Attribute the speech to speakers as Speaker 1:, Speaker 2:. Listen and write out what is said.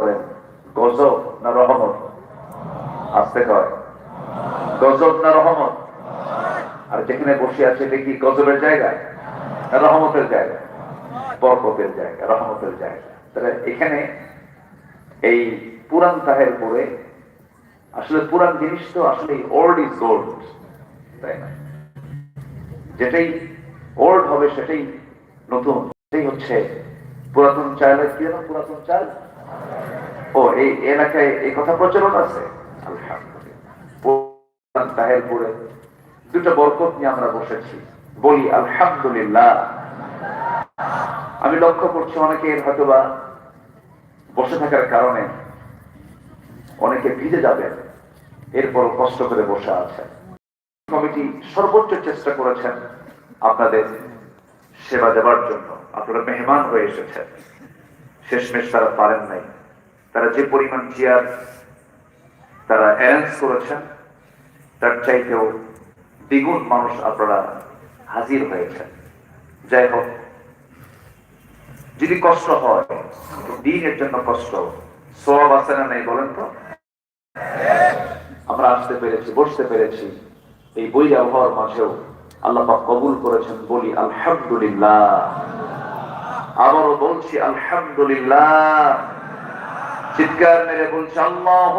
Speaker 1: করেন। গজব না রহমত? আসতে কয় গজব না রহমত? আর যেখানে বসে আছে এটা কি গজবের জায়গা? না রহমতের জায়গা? বরকতের জায়গা, রহমতের জায়গা। তাহলে এখানে এই পুরান তাহের পরে আসলে পুরান জিনিস তো আসলে ওল্ড ইজ গোল্ড তাই না? যেটাই ওল্ড হবে সেটাই নতুন, সেটাই হচ্ছে পুরাতন চালের কি জানো পুরাতন চাল? ও, এই এলাকায় এই কথা প্রচলন আছে? দুটো বরকত নিয়ে আমরা বসেছি। বলি আলহামদুলিল্লাহ। আমি লক্ষ্য করছি অনেকে হয়তো বা বসে থাকার কারণে অনেকে ভিজে যাবেন। এরপর কষ্ট করে বসে আছেন। কমিটি সর্বোচ্চ চেষ্টা করেছেন আপনাদের সেবা দেওয়ার জন্য। আপনারা মেহমান হয়ে এসেছেন। শেষমেশ তারা পারেন নাই। তারা যে পরিমাণ চেয়ার তারা অ্যারেঞ্জ করেছেন, তার চাইতেও দ্বিগুণ মানুষ আপনারা হাজির হয়েছেন। যাই হোক, যদি কষ্ট হয় দিনের জন্য কষ্ট সব আছে না নেই বলেন তো? আমরা আসতে পেরেছি, বসতে পেরেছি। এই বই আবহাওয়ার মাঝেও আল্লাহ কবুল করেছেন বলি আলহামদুলিল্লাহ। আবারও বলছি আলহামদুলিল্লাহ। চিৎকার মেরে বলছি আল্লাহ